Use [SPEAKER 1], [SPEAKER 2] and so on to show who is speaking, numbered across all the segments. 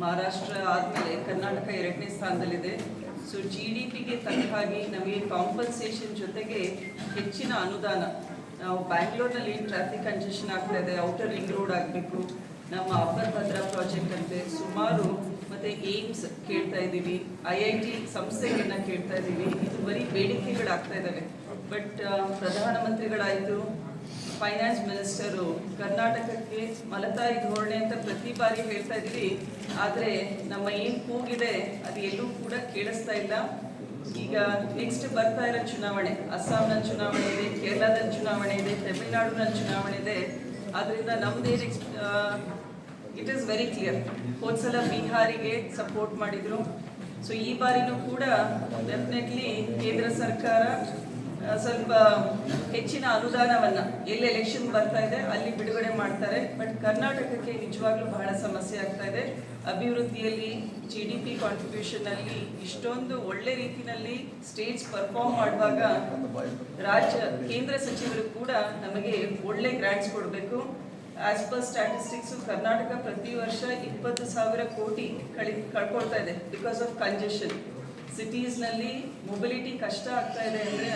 [SPEAKER 1] ಮಹಾರಾಷ್ಟ್ರ ಆದಮೇಲೆ ಕರ್ನಾಟಕ ಎರಡನೇ ಸ್ಥಾನದಲ್ಲಿದೆ. ಸೊ ಜಿ ಡಿ ಪಿಗೆ ತಕ್ಕ ನಮಗೆ ಕಾಂಪನ್ಸೇಷನ್ ಜೊತೆಗೆ ಹೆಚ್ಚಿನ ಅನುದಾನ. ನಾವು ಬ್ಯಾಂಗ್ಳೂರ್ನಲ್ಲಿ ಟ್ರಾಫಿಕ್ ಕಂಜೆಷನ್ ಆಗ್ತಾ ಇದೆ ಔಟರ್ ರಿಂಗ್ ರೋಡ್ ಆಗಬೇಕು, ನಮ್ಮ ಅಪ್ಪರ್ ಭದ್ರಾ ಪ್ರಾಜೆಕ್ಟ್ ಅಂತೆ, ಸುಮಾರು ಮತ್ತು ಏಮ್ಸ್ ಕೇಳ್ತಾ ಇದ್ದೀವಿ. ಐ ಐ ಟಿ ಸಂಸ್ಥೆಗಳನ್ನ ಕೇಳ್ತಾ ಇದ್ದೀವಿ. ಇದು ಬರೀ ಬೇಡಿಕೆಗಳಾಗ್ತಾ ಇದ್ದಾವೆ. ಬಟ್ ಪ್ರಧಾನಮಂತ್ರಿಗಳಾಯಿತು ಫೈನಾನ್ಸ್ ಮಿನಿಸ್ಟರು ಕರ್ನಾಟಕಕ್ಕೆ ಮಲತಾಯಿ ಧೋರಣೆ ಅಂತ ಪ್ರತಿ ಬಾರಿ ಹೇಳ್ತಾ ಇದ್ದೀವಿ ಆದರೆ ನಮ್ಮ ಏನು ಕೂಗಿದೆ, ಅದು ಎಲ್ಲೂ ಕೂಡ ಕೇಳಿಸ್ತಾ ಇಲ್ಲ. ಈಗ ನೆಕ್ಸ್ಟ್ ಬರ್ತಾ ಇರೋ ಚುನಾವಣೆ, ಅಸ್ಸಾಂನ ಚುನಾವಣೆ ಇದೆ ಕೇರಳದ ಚುನಾವಣೆ ಇದೆ ತಮಿಳ್ನಾಡಿನ ಚುನಾವಣೆ ಇದೆ. ಆದ್ದರಿಂದ ನಮ್ಮದೇ ಇಟ್ ಈಸ್ ವೆರಿ ಕ್ಲಿಯರ್ ಹೋದ್ಸಲ ಬಿಹಾರಿಗೆ ಸಪೋರ್ಟ್ ಮಾಡಿದರು. ಸೊ ಈ ಬಾರಿನೂ ಕೂಡ ಡೆಫಿನೆಟ್ಲಿ ಕೇಂದ್ರ ಸರ್ಕಾರ ಸ್ವಲ್ಪ ಹೆಚ್ಚಿನ ಅನುದಾನವನ್ನು. ಎಲ್ಲಿ ಎಲೆಕ್ಷನ್ ಬರ್ತಾ ಇದೆ, ಅಲ್ಲಿ ಬಿಡುಗಡೆ ಮಾಡ್ತಾರೆ. ಬಟ್ ಕರ್ನಾಟಕಕ್ಕೆ ನಿಜವಾಗ್ಲೂ ಬಹಳ ಸಮಸ್ಯೆ ಆಗ್ತಾ ಇದೆ. ಅಭಿವೃದ್ಧಿಯಲ್ಲಿ ಜಿ ಡಿ ಪಿ ಕಾಂಟ್ರಿಬ್ಯೂಷನ್ ಅಲ್ಲಿ ಇಷ್ಟೊಂದು ಒಳ್ಳೆ ರೀತಿಯಲ್ಲಿ ಸ್ಟೇಟ್ಸ್ ಪರ್ಫಾರ್ಮ್ ಮಾಡುವಾಗ ರಾಜ್ಯ, ಕೇಂದ್ರ ಸಚಿವರು ಕೂಡ ನಮಗೆ ಒಳ್ಳೆ ಗ್ರಾಂಟ್ಸ್ ಕೊಡಬೇಕು. ಆಸ್ ಪರ್ ಸ್ಟ್ಯಾಟಿಸ್ಟಿಕ್ಸ್ ಕರ್ನಾಟಕ ಪ್ರತಿ ವರ್ಷ ಇಪ್ಪತ್ತು ಸಾವಿರ ಕೋಟಿ ಕಳಿ, ಕಳ್ಕೊಳ್ತಾ ಇದೆ ಬಿಕಾಸ್ ಆಫ್ ಕಂಜೆಷನ್ ಸಿಟೀಸ್ನಲ್ಲಿ ಮೊಬಿಲಿಟಿ ಕಷ್ಟ ಆಗ್ತಾ ಇದೆ ಅಂದರೆ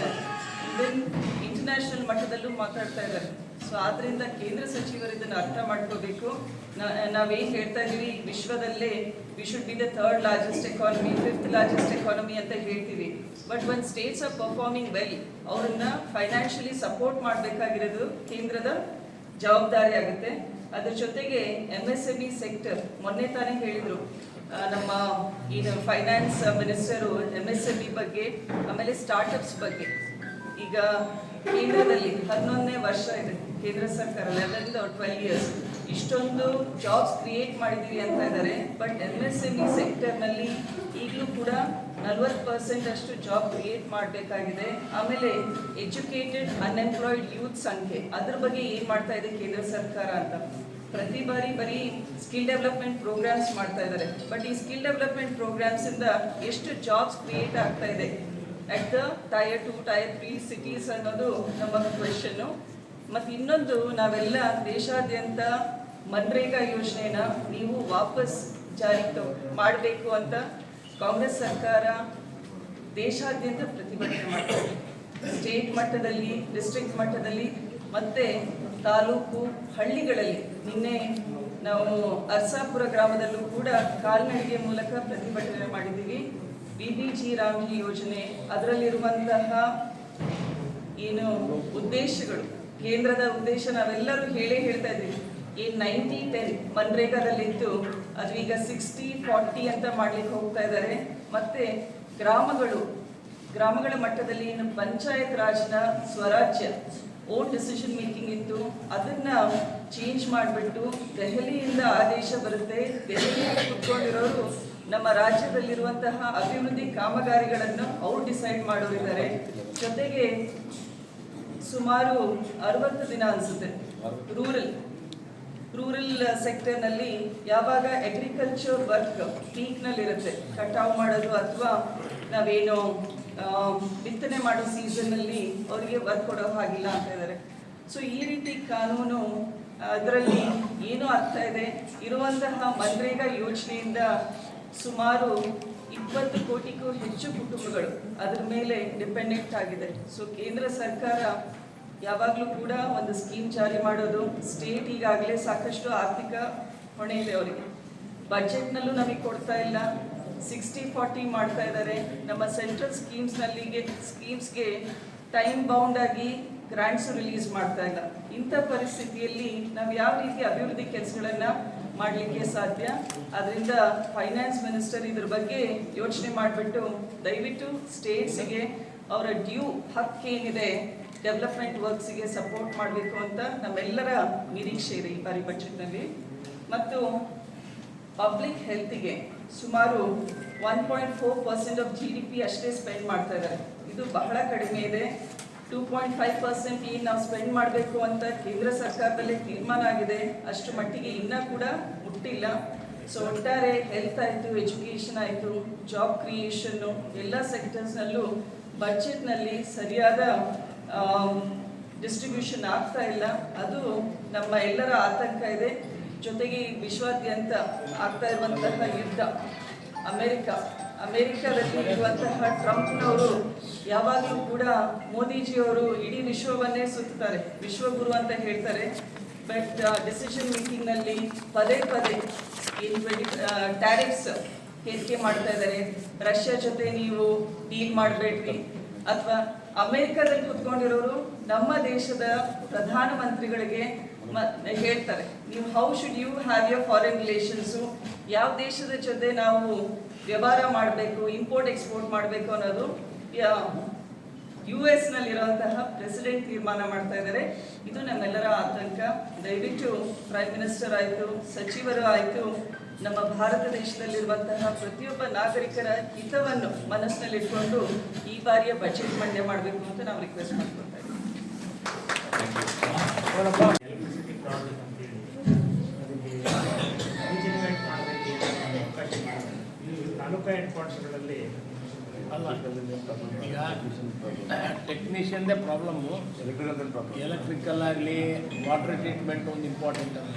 [SPEAKER 1] ಇವನ್ ಇಂಟರ್ನ್ಯಾಷನಲ್ ಮಟ್ಟದಲ್ಲೂ ಮಾತಾಡ್ತಾ ಇದ್ದಾರೆ. ಸೊ ಆದ್ರಿಂದ ಕೇಂದ್ರ ಸಚಿವರು ಇದನ್ನು ಅರ್ಥ ಮಾಡ್ಕೋಬೇಕು. ನಾವೇನು ಹೇಳ್ತಾ ಇದೀವಿ, ವಿಶ್ವದಲ್ಲೇ we should be the third largest economy fifth largest economy ಅಂತ ಹೇಳ್ತೀವಿ. But one states are performing well ಅವ್ರನ್ನ ಫೈನಾನ್ಷಿಯಲಿ ಸಪೋರ್ಟ್ ಮಾಡಬೇಕಾಗಿರೋದು ಕೇಂದ್ರದ ಜವಾಬ್ದಾರಿ ಆಗುತ್ತೆ. ಅದ್ರ ಜೊತೆಗೆ M S M E sector ಮೊನ್ನೆ ತಾನೇ ಹೇಳಿದ್ರು ನಮ್ಮ ಏನು finance minister M S M E ಬಗ್ಗೆ, ಆಮೇಲೆ ಸ್ಟಾರ್ಟಪ್ಸ್ ಬಗ್ಗೆ. ಈಗ ಕೇಂದ್ರದಲ್ಲಿ ಹನ್ನೊಂದನೇ ವರ್ಷ ಇದೆ ಕೇಂದ್ರ ಸರ್ಕಾರ ಲೆವೆನ್ ಟ್ವೆಲ್ ಇಯರ್ಸ್ ಇಷ್ಟೊಂದು ಜಾಬ್ಸ್ ಕ್ರಿಯೇಟ್ ಮಾಡಿದ್ದೀವಿ ಅಂತ ಇದ್ದಾರೆ but M S M E ಸೆಕ್ಟರ್ನಲ್ಲಿ ಈಗಲೂ ಕೂಡ ನಲ್ವತ್ತು ಪರ್ಸೆಂಟ್ ಅಷ್ಟು ಜಾಬ್ ಕ್ರಿಯೇಟ್ ಮಾಡಬೇಕಾಗಿದೆ. ಆಮೇಲೆ ಎಜುಕೇಟೆಡ್ ಅನ್ಎಂಪ್ಲಾಯ್ಡ್ ಯೂತ್ ಸಂಖ್ಯೆ. ಅದ್ರ ಬಗ್ಗೆ ಏನು ಮಾಡ್ತಾ ಇದೆ ಕೇಂದ್ರ ಸರ್ಕಾರ ಅಂತ? ಪ್ರತಿ ಬಾರಿ ಬರೀ ಸ್ಕಿಲ್ ಡೆವಲಪ್ಮೆಂಟ್ ಪ್ರೋಗ್ರಾಮ್ಸ್ ಮಾಡ್ತಾ ಇದ್ದಾರೆ. ಬಟ್ ಈ ಸ್ಕಿಲ್ ಡೆವಲಪ್ಮೆಂಟ್ ಪ್ರೋಗ್ರಾಮ್ಸ್ ಇಂದ ಎಷ್ಟು ಜಾಬ್ಸ್ ಕ್ರಿಯೇಟ್ ಆಗ್ತಾ ಇದೆ? At the tier two tier three cities ಅನ್ನೋದು ನಮ್ಮ ಕ್ವೆಶನ್ನು ಮತ್ತು ಇನ್ನೊಂದು, ನಾವೆಲ್ಲ ದೇಶಾದ್ಯಂತ ಮನ್ರೇಗಾ ಯೋಜನೆನ ನೀವು ವಾಪಸ್ ಜಾರಿಗೆ ಮಾಡಬೇಕು ಅಂತ ಕಾಂಗ್ರೆಸ್ ಸರ್ಕಾರ ದೇಶಾದ್ಯಂತ ಪ್ರತಿಭಟನೆ ಮಾಡ್ತಾರೆ ಸ್ಟೇಟ್ ಮಟ್ಟದಲ್ಲಿ ಡಿಸ್ಟ್ರಿಕ್ಟ್ ಮಟ್ಟದಲ್ಲಿ, ಮತ್ತೆ ತಾಲೂಕು ಹಳ್ಳಿಗಳಲ್ಲಿ ನಿನ್ನೆ ನಾವು ಅರ್ಸಾಪುರ ಗ್ರಾಮದಲ್ಲೂ ಕೂಡ ಕಾಲ್ನಡಿಗೆ ಮೂಲಕ ಪ್ರತಿಭಟನೆ ಮಾಡಿದ್ದೀವಿ. ಬಿ ಬಿ ಜಿ ರಾಮ್ಜಿ ಯೋಜನೆ ಅದರಲ್ಲಿರುವಂತಹ ಏನು ಉದ್ದೇಶಗಳು, ಕೇಂದ್ರದ ಉದ್ದೇಶ ನಾವೆಲ್ಲರೂ ಹೇಳೇ ಹೇಳ್ತಾ ಇದ್ದೀವಿ. ಈ ನೈಂಟಿ ಟೆನ್ ಮನ್ರೇಗಾದಲ್ಲಿತ್ತು ಅದು ಈಗ ಸಿಕ್ಸ್ಟಿ ಫಾರ್ಟಿ ಅಂತ ಮಾಡ್ಲಿಕ್ಕೆ ಹೋಗ್ತಾ ಇದ್ದಾರೆ. ಮತ್ತೆ ಗ್ರಾಮಗಳು, ಗ್ರಾಮಗಳ ಮಟ್ಟದಲ್ಲಿ ಏನು ಪಂಚಾಯತ್ ರಾಜ್ನ ಸ್ವರಾಜ್ಯ ಓನ್ ಡಿಸಿಷನ್ ಮೇಕಿಂಗ್ ಇತ್ತು. ಅದನ್ನ ಚೇಂಜ್ ಮಾಡಿಬಿಟ್ಟು ದೆಹಲಿಯಿಂದ ಆದೇಶ ಬರುತ್ತೆ. ದೆಹಲಿಯಲ್ಲಿ ಕುತ್ಕೊಂಡಿರೋರು ನಮ್ಮ ರಾಜ್ಯದಲ್ಲಿರುವಂತಹ ಅಭಿವೃದ್ಧಿ ಕಾಮಗಾರಿಗಳನ್ನು ಅವ್ರು ಡಿಸೈಡ್ ಮಾಡೋರಿದ್ದಾರೆ. ಜೊತೆಗೆ ಸುಮಾರು ಅರವತ್ತು ದಿನ ಅನಿಸುತ್ತೆ. ರೂರಲ್ ರೂರಲ್ ಸೆಕ್ಟರ್ನಲ್ಲಿ ಯಾವಾಗ ಅಗ್ರಿಕಲ್ಚರ್ ವರ್ಕ್ ಪೀಕ್ನಲ್ಲಿರುತ್ತೆ ಕಟಾವು ಮಾಡೋದು ಅಥವಾ ನಾವೇನು ಬಿತ್ತನೆ ಮಾಡೋ ಸೀಸನ್ನಲ್ಲಿ ಅವರಿಗೆ ವರ್ಕ್ ಕೊಡೋ ಹಾಗಿಲ್ಲ ಅಂತ ಇದ್ದಾರೆ ಸೊ ಈ ರೀತಿ ಕಾನೂನು, ಅದರಲ್ಲಿ ಏನು ಅರ್ಥ ಇದೆ. ಇರುವಂತಹ ಮನ್ರೇಗಾ ಯೋಜನೆಯಿಂದ ಸುಮಾರು ಇಪ್ಪತ್ತು ಕೋಟಿಗೂ ಹೆಚ್ಚು ಕುಟುಂಬಗಳು ಅದರ ಮೇಲೆ ಡಿಪೆಂಡೆಂಟ್ ಆಗಿದೆ. ಸೊ ಕೇಂದ್ರ ಸರ್ಕಾರ ಯಾವಾಗಲೂ ಕೂಡ ಒಂದು ಸ್ಕೀಮ್ ಜಾರಿ ಮಾಡೋದು ಸ್ಟೇಟ್ ಈಗಾಗಲೇ ಸಾಕಷ್ಟು ಆರ್ಥಿಕ ಹೊಣೆ ಇದೆ ಅವರಿಗೆ. ಬಜೆಟ್ನಲ್ಲೂ ನಮಗೆ ಕೊಡ್ತಾ ಇಲ್ಲ. ಸಿಕ್ಸ್ಟಿ ಫಾರ್ಟಿ ಮಾಡ್ತಾ ಇದ್ದಾರೆ ನಮ್ಮ ಸೆಂಟ್ರಲ್ ಸ್ಕೀಮ್ಸ್ನಲ್ಲಿಗೆ ಸ್ಕೀಮ್ಸ್ಗೆ ಟೈಮ್ ಬೌಂಡ್ ಆಗಿ ಗ್ರಾಂಟ್ಸ್ ರಿಲೀಸ್ ಮಾಡ್ತಾ ಇಲ್ಲ. ಇಂಥ ಪರಿಸ್ಥಿತಿಯಲ್ಲಿ ನಾವು ಯಾವ ರೀತಿ ಅಭಿವೃದ್ಧಿ ಕೆಲಸಗಳನ್ನು ಮಾಡಲಿಕ್ಕೆ ಸಾಧ್ಯ? ಅದರಿಂದ ಫೈನಾನ್ಸ್ ಮಿನಿಸ್ಟರ್ ಇದ್ರ ಬಗ್ಗೆ ಯೋಚನೆ ಮಾಡಿಬಿಟ್ಟು ದಯವಿಟ್ಟು ಸ್ಟೇಟ್ಸಿಗೆ ಅವರ ಡ್ಯೂ ಹಕ್ಕೇನಿದೆ ಡೆವಲಪ್ಮೆಂಟ್ ವರ್ಕ್ಸಿಗೆ ಸಪೋರ್ಟ್ ಮಾಡಬೇಕು ಅಂತ ನಮ್ಮೆಲ್ಲರ ನಿರೀಕ್ಷೆ ಇದೆ ಈ ಬಾರಿ ಬಜೆಟ್ನಲ್ಲಿ ಮತ್ತು ಪಬ್ಲಿಕ್ ಹೆಲ್ತಿಗೆ ಸುಮಾರು one point four percent of G D P ಅಷ್ಟೇ ಸ್ಪೆಂಡ್ ಮಾಡ್ತಾ ಇದ್ದಾರೆ. ಇದು ಬಹಳ ಕಡಿಮೆ ಇದೆ. ಟೂ ಪಾಯಿಂಟ್ ಫೈವ್ ಪರ್ಸೆಂಟ್ ಏನು ನಾವು ಸ್ಪೆಂಡ್ ಮಾಡಬೇಕು ಅಂತ ಕೇಂದ್ರ ಸರ್ಕಾರದಲ್ಲೇ ತೀರ್ಮಾನ ಆಗಿದೆ. ಅಷ್ಟು ಮಟ್ಟಿಗೆ ಇನ್ನೂ ಕೂಡ ಮುಟ್ಟಿಲ್ಲ. ಸೊ ಒಟ್ಟಾರೆ ಹೆಲ್ತ್ ಆಯಿತು ಎಜುಕೇಷನ್ ಆಯಿತು ಜಾಬ್ ಕ್ರಿಯೇಷನ್ನು ಎಲ್ಲ ಸೆಕ್ಟರ್ಸ್ನಲ್ಲೂ ಬಜೆಟ್ನಲ್ಲಿ ಸರಿಯಾದ ಡಿಸ್ಟ್ರಿಬ್ಯೂಷನ್ ಆಗ್ತಾ ಇಲ್ಲ. ಅದು ನಮ್ಮ ಎಲ್ಲರ ಆತಂಕ ಇದೆ. ಜೊತೆಗೆ ಈ ವಿಶ್ವಾದ್ಯಂತ ಆಗ್ತಾ ಇರುವಂತಹ ಯುದ್ಧ, ಅಮೆರಿಕ, ಅಮೆರಿಕದಲ್ಲಿ ಇರುವಂತಹ ಟ್ರಂಪ್ನವರು ಯಾವಾಗಲೂ ಕೂಡ ಮೋದಿಜಿಯವರು ಇಡೀ ವಿಶ್ವವನ್ನೇ ಸುತ್ತಾರೆ, ವಿಶ್ವಗುರು ಅಂತ ಹೇಳ್ತಾರೆ. ಬಟ್ ಡಿಸಿಷನ್ ಮೇಕಿಂಗ್ನಲ್ಲಿ ಪದೇ ಪದೇ ಏನು ಟ್ಯಾರಿಫ್ಸ್ ಹೇರಿಕೆ ಮಾಡ್ತಾ ಇದ್ದಾರೆ. ರಷ್ಯಾ ಜೊತೆ ನೀವು ಡೀಲ್ ಮಾಡಬೇಡ್ರಿ. ಅಥವಾ ಅಮೆರಿಕದಲ್ಲಿ ಕುತ್ಕೊಂಡಿರೋರು ನಮ್ಮ ದೇಶದ ಪ್ರಧಾನಮಂತ್ರಿಗಳಿಗೆ ಹೇಳ್ತಾರೆ. ನೀವು how should you have your foreign relations ಯಾವ ದೇಶದ ಜೊತೆ ನಾವು ವ್ಯವಹಾರ ಮಾಡಬೇಕು ಇಂಪೋರ್ಟ್ ಎಕ್ಸ್ಪೋರ್ಟ್ ಮಾಡಬೇಕು ಅನ್ನೋದು? ಯು ಎಸ್ನಲ್ಲಿರುವಂತಹ ಪ್ರೆಸಿಡೆಂಟ್ ತೀರ್ಮಾನ ಮಾಡ್ತಾ ಇದ್ದಾರೆ. ಇದು ನಮ್ಮೆಲ್ಲರ ಆತಂಕ. ದಯವಿಟ್ಟು ಪ್ರೈಮ್ ಮಿನಿಸ್ಟರ್ ಆಯಿತು, ಸಚಿವರು ಆಯಿತು, ನಮ್ಮ ಭಾರತ ದೇಶದಲ್ಲಿರುವಂತಹ ಪ್ರತಿಯೊಬ್ಬ ನಾಗರಿಕರ ಹಿತವನ್ನು ಮನಸ್ಸಿನಲ್ಲಿಟ್ಕೊಂಡು ಈ ಬಾರಿಯ ಬಜೆಟ್ ಮಂಡನೆ ಮಾಡಬೇಕು ಅಂತ ನಾವು ರಿಕ್ವೆಸ್ಟ್ ಮಾಡ್ಕೊಳ್ತಾ ಇದ್ದೀವಿ.
[SPEAKER 2] ಈ ಎಂಡ್ ಪಾಯಿಂಟ್ಸ್ಗಳಲ್ಲಿ
[SPEAKER 3] ಅಲ್ಲ. ಈಗ ಟೆಕ್ನಿಷಿಯನ್ದೇ ಪ್ರಾಬ್ಲಮ್ಮು ಎಲೆಕ್ಟ್ರಿಕಲ್ ಆಗಲಿ ವಾಟರ್ ಟ್ರೀಟ್ಮೆಂಟ್ ಒಂದು ಇಂಪಾರ್ಟೆಂಟ್ ಅದ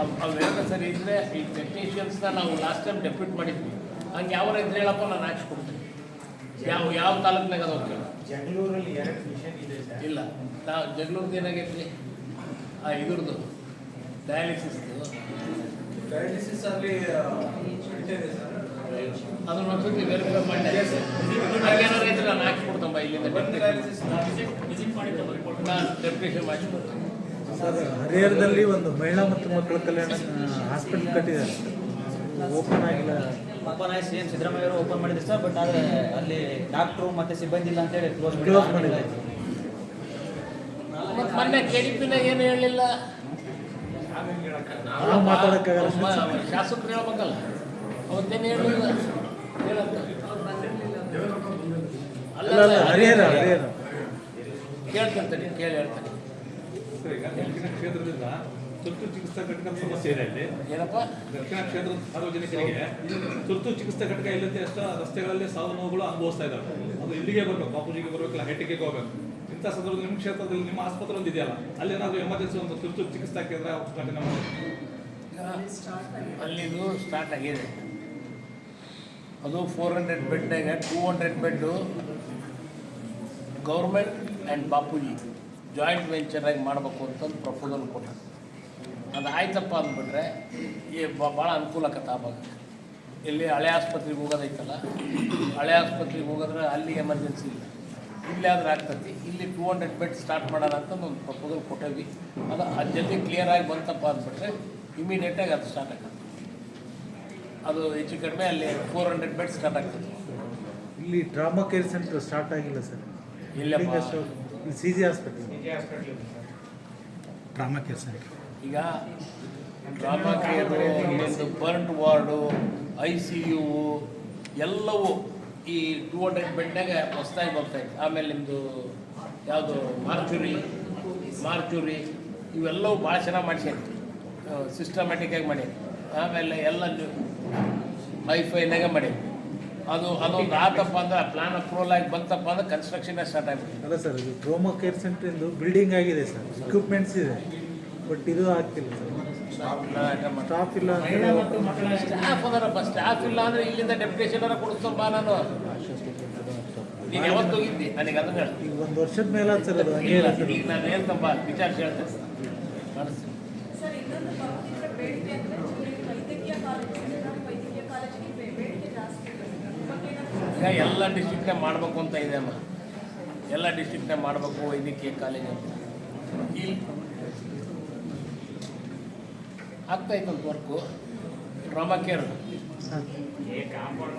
[SPEAKER 3] ಅವ್ ಅವೆಲ್ಲ ಸರಿ ಇದ್ದರೆ ಈ ಟೆಕ್ನಿಷಿಯನ್ಸ್ನ ನಾವು ಲಾಸ್ಟ್ ಟೈಮ್ ಡೆಪ್ಯೂಟ್ ಮಾಡಿದ್ವಿ. ಹಂಗೆ ಯಾವ ಇದ್ರೆ ಹೇಳಪ್ಪ ನಾನು ಹಾಕ್ಸ್ಕೊಡ್ತೀನಿ. ಯಾವ ಯಾವ ತಾಲೂಕ್ನಾಗ ಅದು ಹೋಗ್ತೀವಿ
[SPEAKER 2] ಜಗಳೂರಲ್ಲಿ ಎರಡು ಮಿಷನ್ ಇದೆ ಸರ್.
[SPEAKER 3] ಇಲ್ಲ. ನಾವು ಜಗಳೂರ್ದು ಏನಾಗೈತಿ ಆ ಇದ್ರದ್ದು. ಡಯಾಲಿಸಿಸ್ದು
[SPEAKER 4] ಡಯಾಲಿಸಿಸ್ ಅಲ್ಲಿ
[SPEAKER 3] ಅದನ್ನ ವೆರಿಫೈ ಮಾಡಿ ಇದ್ರೆ ನಾನು ಇಲ್ಲಿಂದ. ನಾನು
[SPEAKER 5] ಸರ್ ಹರಿಹರದಲ್ಲಿ ಒಂದು ಮಹಿಳಾ ಮತ್ತು ಮಕ್ಕಳ ಕಲ್ಯಾಣ ಹಾಸ್ಪಿಟಲ್ ಕಟ್ಟಿದ್ದಾರೆ. ಓಪನ್ ಆಗಿಲ್ಲ.
[SPEAKER 6] ಓಪನ್ ಆಗಿ ಸಿ ಎಂ ಸಿದ್ದರಾಮಯ್ಯ ಅವರು ಓಪನ್ ಮಾಡಿದ್ರು ಸರ್ ಬಟ್ ಆದರೆ ಅಲ್ಲಿ ಡಾಕ್ಟ್ರು ಮತ್ತೆ ಸಿಬ್ಬಂದಿ ಇಲ್ಲ ಅಂತೇಳಿ ಕ್ಲೋಸ್
[SPEAKER 5] ಕ್ಲೋಸ್ ಮಾಡಿದ್ದಾರೆ
[SPEAKER 3] ಮತ್ತು ಮೊನ್ನೆ ಕೆ ಡಿ ಪಿನಾಗ ಏನು ಹೇಳಲಿಲ್ಲ
[SPEAKER 5] ಮಾತಾಡೋಕ್ಕಾಗಲ್ಲ.
[SPEAKER 3] ಶಾಸಕರು ಹೇಳ್ಬೇಕಲ್ಲ ಅವತ್ತೇನು ಹೇಳಲಿಲ್ಲ
[SPEAKER 5] ಅಲ್ಲ ಅಲ್ಲ ಹರಿಹರ ಹರಿಹರ.
[SPEAKER 3] ಕೇಳ್ತಂತೀನಿ ಕೇಳಿ ಹೇಳ್ತಾನೆ
[SPEAKER 4] ಸರ್, ಈಗ ದಕ್ಷಿಣ ಕ್ಷೇತ್ರದಿಂದ ತುರ್ತು ಚಿಕಿತ್ಸಾ ಘಟಕ ಸಮಸ್ಯೆ ಇದೆ ಇಲ್ಲಿ.
[SPEAKER 3] ಏನಪ್ಪ?
[SPEAKER 4] ದಕ್ಷಿಣ ಕ್ಷೇತ್ರದ ಸಾರ್ವಜನಿಕರಿಗೆ ತುರ್ತು ಚಿಕಿತ್ಸಾ ಘಟಕ ಇಲ್ಲದೆ ಅಷ್ಟ ರಸ್ತೆಗಳಲ್ಲಿ ಸಾವು ನೋವುಗಳು ಅನುಭವಿಸ್ತಾ ಇದ್ದಾರೆ ಅದು ಇಲ್ಲಿಗೆ ಬರಬೇಕು ಬಾಪೂಜಿಗೆ ಬರಬೇಕಲ್ಲ ಹೆಟ್ಟಿಗೆ ಹೋಗ್ಬೇಕು. ಇಂಥ ಸಂದರ್ಭದಲ್ಲಿ ನಿಮ್ಮ ಕ್ಷೇತ್ರದಲ್ಲಿ ನಿಮ್ಮ ಆಸ್ಪತ್ರೆ ಒಂದು ಇದೆಯಲ್ಲ ಅಲ್ಲಿ ಏನಾದರೂ ಎಮರ್ಜೆನ್ಸಿ ಒಂದು ತುರ್ತು ಚಿಕಿತ್ಸಾ ಕೇಂದ್ರ ಉದ್ಘಾಟನೆ ಮಾಡಿ
[SPEAKER 3] ಅಲ್ಲಿದು ಸ್ಟಾರ್ಟ್ ಆಗಿದೆ. ಅದು four hundred ಬೆಡ್ನಾಗೆ two hundred bed government and Bapuji joint ವೆಂಚರಾಗಿ ಮಾಡಬೇಕು ಅಂತಂದು ಪ್ರಪೋಸಲ್ ಕೊಟ್ಟರು ಅದು ಆಯ್ತಪ್ಪ ಅಂದ್ಬಿಟ್ರೆ ಈ ಭಾಳ ಅನುಕೂಲ ಆಕತ್ತೆ ಆ ಭಾಗ. ಇಲ್ಲಿ ಹಳೆ ಆಸ್ಪತ್ರೆಗೆ ಹೋಗೋದೈತಲ್ಲ, ಹಳೆ ಆಸ್ಪತ್ರೆಗೆ ಹೋಗೋದ್ರೆ ಅಲ್ಲಿ ಎಮರ್ಜೆನ್ಸಿ ಇಲ್ಲ. ಇಲ್ಲಿ ಆದ್ರೆ ಆಗ್ತೈತಿ. ಇಲ್ಲಿ ಟೂ ಹಂಡ್ರೆಡ್ ಬೆಡ್ ಸ್ಟಾರ್ಟ್ ಮಾಡೋಣ ಅಂತ ಒಂದು ಪ್ರಪೋಸಲ್ ಕೊಟ್ಟೇವಿ. ಅದು ಅದು ಜಲ್ದಿ ಕ್ಲಿಯರ್ ಆಗಿ ಬಂತಪ್ಪ ಅಂದ್ಬಿಟ್ರೆ ಇಮಿಡಿಯೇಟಾಗಿ ಅದು ಸ್ಟಾರ್ಟ್ ಆಗತ್ತೆ. ಅದು ಹೆಚ್ಚು ಕಡಿಮೆ ಅಲ್ಲಿ ಫೋರ್ ಹಂಡ್ರೆಡ್ ಬೆಡ್ ಸ್ಟಾರ್ಟ್ ಆಗ್ತದೆ.
[SPEAKER 5] ಇಲ್ಲಿ ಟ್ರಾಮಾ ಕೇರ್ ಸೆಂಟರ್ ಸ್ಟಾರ್ಟ್ ಆಗಿಲ್ಲ ಸರ್.
[SPEAKER 3] ಇಲ್ಲಪ್ಪ.
[SPEAKER 5] ಇಲ್ಲಿ C G hospital trauma care centre
[SPEAKER 3] ಈಗ ಡ್ರಾಮಾ ಕೇರು ಇನ್ನೊಂದು burnt ward I C U ಎಲ್ಲವೂ ಈ ಟೂ ಹಂಡ್ರೆಡ್ ಬೆಡ್ನಾಗ ಹೊಸ್ದಾಗಿ ಬರ್ತಾಯಿತ್ತು ಆಮೇಲೆ ನಿಮ್ಮದು ಯಾವುದು ಮಾರ್ಚುರಿ ಮಾರ್ಚುರಿ ಇವೆಲ್ಲವೂ ಭಾಳ ಚೆನ್ನಾಗಿ ಸಿಸ್ಟಮ್ಯಾಟಿಕ್ ಆಗಿ ಮಾಡಿ ಆಮೇಲೆ ಎಲ್ಲ ವೈಫೈನಾಗ ಮಾಡಿ. ಅದು ಅದೊಂದು ಆತಪ್ಪ ಅಂದ್ರೆ ಪ್ಲಾನ್ ಅಪ್ರೂವಲ್ ಆಗಿ ಬಂತಪ್ಪ ಅಂದ್ರೆ ಕನ್ಸ್ಟ್ರಕ್ಷನ್ ಸ್ಟಾರ್ಟ್ ಆಗಿಬಿಟ್ಟು
[SPEAKER 5] ಅಲ್ಲ ಸರ್ ಇದು ಟ್ರೋಮಾ ಕೇರ್ ಸೆಂಟರ್ ಎಂದು ಬಿಲ್ಡಿಂಗ್ ಆಗಿದೆ ಸರ್ ಇಕ್ವಿಪ್ಮೆಂಟ್ಸ್ ಇದೆ. ಬಟ್ ಇದು ಆಗ್ತಿಲ್ಲ ಸರ್ ಸ್ಟಾಫ್ ಇಲ್ಲ
[SPEAKER 3] ಸ್ಟಾಫ್ ಅದಾರಪ್ಪ ಸ್ಟಾಫ್ ಇಲ್ಲ ಅಂದ್ರೆ ಇಲ್ಲಿಂದ ಡೆಪ್ಯುಟೇಷನ್ ಕೊಡಿಸ್ತಪ್ಪ ನಾನು. ನೀನು ಯಾವತ್ತು ಹೋಗಿದ್ದಿ? ನನಗೆ ಅದನ್ನ ಹೇಳು.
[SPEAKER 5] ಈಗ ಒಂದು ವರ್ಷದ ಮೇಲೆ ಆಯ್ತು ಸರ್ ಅದು ಹಂಗೆ
[SPEAKER 3] ಇಲ್ಲ,
[SPEAKER 5] ಸರ್
[SPEAKER 3] ಈಗ ನಾನು ಹೇಳ್ತಪ್ಪ ವಿಚಾರ ಹೇಳ್ತೇನೆ.
[SPEAKER 7] ಸರ್ ಇನ್ನೊಂದು ಬೇಡಿಕೆ ಅಂದರೆ ವೈದ್ಯಕೀಯ ಕಾಲೇಜು ಸರ್ಕಾರಿ ವೈದ್ಯಕೀಯ ಕಾಲೇಜಿಗೆ ಬೇ- ಬೇಡಿಕೆ ಜಾಸ್ತಿ ಇದೆ ಬಗ್ಗೆ ಏನಾದ್ರು
[SPEAKER 3] ಈಗ ಎಲ್ಲ ಡಿಸ್ಟ್ರಿಕ್ಟ್ನಾಗ ಮಾಡಬೇಕು ಅಂತ ಇದೆ ಅಮ್ಮ ಎಲ್ಲ ಡಿಸ್ಟ್ರಿಕ್ಟ್ನಾಗ ಮಾಡಬೇಕು ವೈದ್ಯಕೀಯ ಕಾಲೇಜ್ ಅಂತ. ಇಲ್ಲಿ ಆಗ್ತಾ ಇತ್ತು work trauma care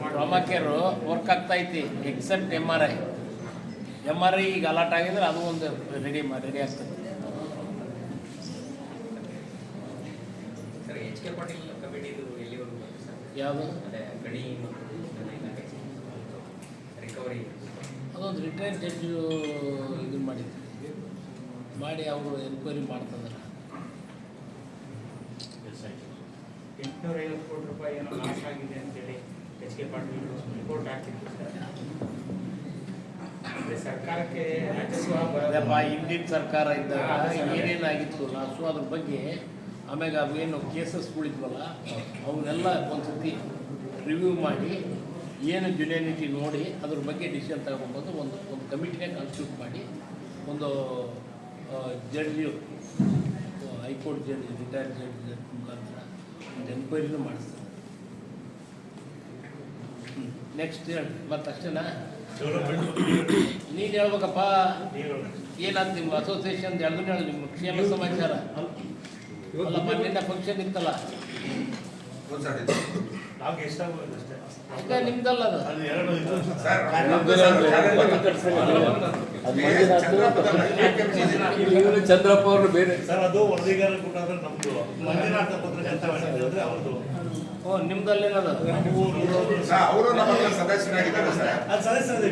[SPEAKER 3] trauma care work ಆಗ್ತೈತಿ except M R I M R I ಈಗ ಅಲಾಟ್ ಆಗಿದ್ರೆ ಅದು ಒಂದು ರೆಡಿ ಮಾಡಿ ರೆಡಿ ಆಗ್ತದೆ. ಯಾವುದು
[SPEAKER 8] ಅದೇ ಗಣಿ ಮತ್ತು ಇದನ್ನ ಇಲಾಖೆ
[SPEAKER 3] ಅದೊಂದು ರಿಟೈರ್ಡ್ ಜಡ್ಜು ಇದು ಮಾಡಿದ್ರು. ಮಾಡಿ ಅವರು ಎನ್ಕ್ವೈರಿ ಮಾಡ್ತಂದ್ರೆ.
[SPEAKER 2] ಎಂಟುನೂರ ಐವತ್ತು ಕೋಟಿ ರೂಪಾಯಿ ಏನೋ ಲಾಸ್ ಆಗಿದೆ ಅಂತೇಳಿ ಎಚ್ ಕೆ ಪಾಟೀಲ್ ರಿಪೋರ್ಟ್ ಹಾಕಿದ್ರು ಸರ್. ಸರ್ಕಾರಕ್ಕೆ ರಾಜಸ್ವ
[SPEAKER 3] ಹಿಂದಿನ ಸರ್ಕಾರ ಇದ್ದಾಗ ಏನೇನಾಗಿತ್ತು ಲಾಸ್ಟು ಅದ್ರ ಬಗ್ಗೆ ಆಮೇಲೆ ಅವೇನು ಕೇಸಸ್ಗಳಿದ್ವಲ್ಲ ಅವನ್ನೆಲ್ಲ ಒಂದ್ಸತಿ ರಿವ್ಯೂ ಮಾಡಿ ಏನು ಜುನಿಯಾನಿಟಿ ನೋಡಿ ಅದ್ರ ಬಗ್ಗೆ ಡಿಸಿಷನ್ ತಗೊಂಡ್ಬಂದು ಒಂದು ಒಂದು ಕಮಿಟಿನೇ ಕಾನ್ಸ್ಟಿಟ್ಯೂಟ್ ಮಾಡಿ ಒಂದು judge high court judge, retired judge ಮುಖಾಂತರ ಒಂದು ಎನ್ಕ್ವೈರಿನೂ ಮಾಡಿಸ್ತಾರೆ. ನೆಕ್ಸ್ಟ್ ಹೇಳಿ ಮತ್ತೆ ಅಷ್ಟೇನಾ ನೀನು ಹೇಳ್ಬೇಕಪ್ಪ. ಏನಂತ ನಿಮ್ಮ ಅಸೋಸಿಯೇಷನ್ ಎರಡು ಹೇಳಿ, ನಿಮ್ಮ ಕ್ಷೇಮ ಸಮಾಚಾರ. ಅಲ್ಲಪ್ಪ, ನಿನ್ನ ಫಂಕ್ಷನ್ ಇತ್ತಲ್ಲ?
[SPEAKER 2] ನಾವು
[SPEAKER 3] ಈಗ ನಿಮ್ದಲ್ಲ ಅದು.
[SPEAKER 9] ಚಂದ್ರಪ್ಪ ಅವರು ಬೇರೆ.
[SPEAKER 2] ಸರ್ ಅದು ವರದಿಗಾರ ಕೂಡ ನಮ್ದು ಮಂಜುನಾಥ ಪತ್ರ ಅವ್ರದ್ದು.
[SPEAKER 3] ಓ ನಿಮ್ದಲ್ಲೇನದು?
[SPEAKER 10] ಅವರು ನಮ್ಮ ಸದಸ್ಯರಾಗಿದ್ದಾರೆ ಸರ್.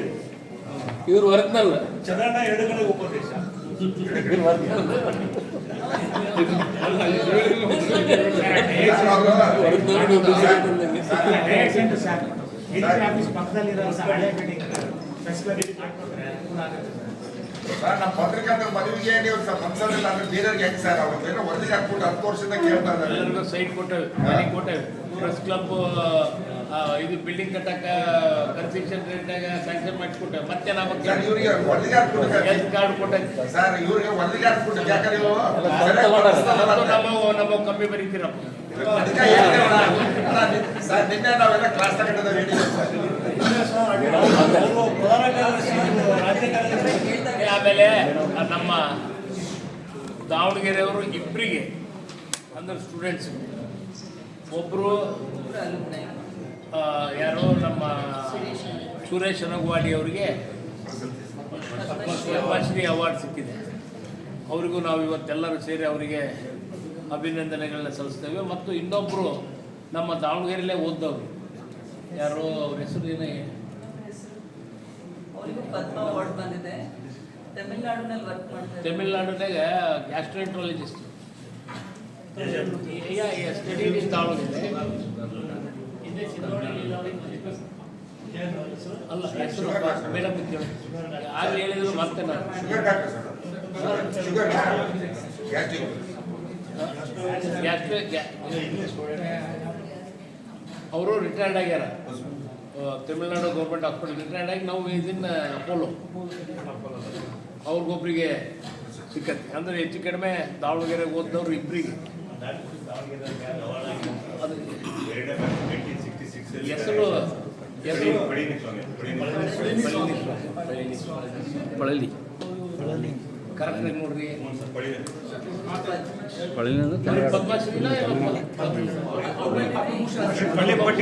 [SPEAKER 9] ಇವ್ರು. ವರ್ಕ್ನಲ್ಲ.
[SPEAKER 2] ಚಂದ್ರಣ್ಣ ಎರಡುಗಡೆ ಉಪದೇಶ.
[SPEAKER 9] ಇವ್ರು ವರ್ಕ್ನಲ್ಲ.
[SPEAKER 2] ಆಫೀಸ್ ಪಕ್ಕದಲ್ಲಿರೋ ಹಳೆ ಬಿಲ್ಡಿಂಗ್ ಫೆಸಿಲಿಟಿ ಮಾಡ್ಕೊಂಡ್ರೆ ಅನುಕೂಲ ಆಗುತ್ತೆ ಸರ್
[SPEAKER 10] ನಮ್ಮ ಪತ್ರಿಕಾಂತರ ಮದುವೆಗೆ ನೀವು ಸರ್ ಸಂಸದಿಲ್ಲ ಅಂದ್ರೆ ಬೇರೆಯವ್ರಿಗೆ ಹೆಂಗ್ ಸರ್ ಅವ್ರು ಒಂದು ವರದಿ ಹಾಕ್ಬಿಟ್ಟು ಹತ್ತು ವರ್ಷದಿಂದ ಕೇಳ್ತಾ ಇದ್ದಾರೆ.
[SPEAKER 3] ಸೈಟ್ ಕೊಟ್ಟೆ ಮನೆ ಕೊಟ್ಟೇವೆ ಪ್ರೆಸ್ ಕ್ಲಬ್ ಇದು ಬಿಲ್ಡಿಂಗ್ ಕಟ್ಟಕ್ಕ ಕನ್ಸ್ಟ್ರಕ್ಷನ್ ರೇಟ್ನಾಗ ಸ್ಯಾಂಕ್ಷನ್ ಮಾಡಿಸ್ಕೊಟ್ಟೆ ಮತ್ತೆ ನಾವು
[SPEAKER 10] ಇವರಿಗೆ ವರದಿ ಹಾಕ್ಬಿಟ್ಟು
[SPEAKER 3] ಹೆಲ್ತ್ ಕಾರ್ಡ್ ಕೊಟ್ಟೆ
[SPEAKER 10] ಸರ್ ಇವ್ರಿಗೆ ವರದಿ ಹಾಕ್ಬಿಟ್ಟು ಯಾಕೆ ನಾವು
[SPEAKER 3] ನಾವು ಕಮ್ಮಿ ಬರೀತೀರಪ್ಪ.
[SPEAKER 10] ಸರ್ ನಿನ್ನೆ ನಾವೆಲ್ಲ ಕ್ಲಾಸ್ ತಗೊಂಡಿದ್ದ ಹೇಳಿದ್ದೀವಿ ಸರ್
[SPEAKER 2] ಅವರು ಪ್ರಧಾನ ಕಾರ್ಯದರ್ಶಿ ರಾಜ್ಯ ಕಾರ್ಯದರ್ಶಿ
[SPEAKER 3] ಆಮೇಲೆ ನಮ್ಮ ದಾವಣಗೆರೆಯವರು ಇಬ್ಬರಿಗೆ ಅಂದ್ರೆ ಸ್ಟೂಡೆಂಟ್ಸ್ ಒಬ್ಬರು ಯಾರೋ ನಮ್ಮ ಸುರೇಶ್ ಅನಗವಾಡಿ ಅವರಿಗೆ ಪದ್ಮಶ್ರೀ ಅವಾರ್ಡ್ ಸಿಕ್ಕಿದೆ. ಅವರಿಗೂ ನಾವು ಇವತ್ತೆಲ್ಲರೂ ಸೇರಿ ಅವರಿಗೆ ಅಭಿನಂದನೆಗಳನ್ನ ಸಲ್ಲಿಸ್ತೇವೆ. ಮತ್ತು ಇನ್ನೊಬ್ಬರು ನಮ್ಮ ದಾವಣಗೆರೆಯಲ್ಲೇ ಓದ್ದವರು. ಯಾರೋ, ಅವ್ರ ಹೆಸರು ಏನೇ?
[SPEAKER 1] ಪದ್ಮ ಅವಾರ್ಡ್ ಬಂದಿದೆ. ತಮಿಳ್ನಾಡಿನಲ್ಲಿ ವರ್ಕ್ ಮಾಡ್ತಾರೆ
[SPEAKER 3] ತಮಿಳ್ನಾಡಿನಾಗ ಗ್ಯಾಸ್ಟ್ರೆಂಟ್ರಾಲಜಿಸ್ಟ್ ಸ್ಟಡಿ ಇನ್ ದಾವಣಗೆರೆ ಅಲ್ಲ ಹೆಸರು ಮೇಡಮ್ ಆಗಲೇ ಹೇಳಿದ್ರು ಮತ್ತೆ ನಾನು. ಅವರು ರಿಟೈರ್ಡ್ ಆಗ್ಯಾರ. ತಮಿಳ್ನಾಡು ಗೌರ್ಮೆಂಟ್ ಹಾಸ್ಪಿಟಲ್ ರಿಟೈರ್ಡ್ ಆಗಿ ನಾವು ಇದನ್ನ ಅಪೋಲೋ ಅವ್ರಿಗೊಬ್ರಿಗೆ ಸಿಕ್ಕತ್ತೆ. ಅಂದರೆ ಹೆಚ್ಚು ಕಡಿಮೆ ದಾವಣಗೆರೆ ಓದಿದವ್ರು ಇಬ್ಬರಿಗೆ ಹೆಸರು
[SPEAKER 9] ಪಳಲಿ.
[SPEAKER 3] ಕರೆಕ್ಟ್ ನೋಡ್ರಿ.
[SPEAKER 9] ಪಳಲಿ
[SPEAKER 3] ಪದ್ಮಶ್ರೀನ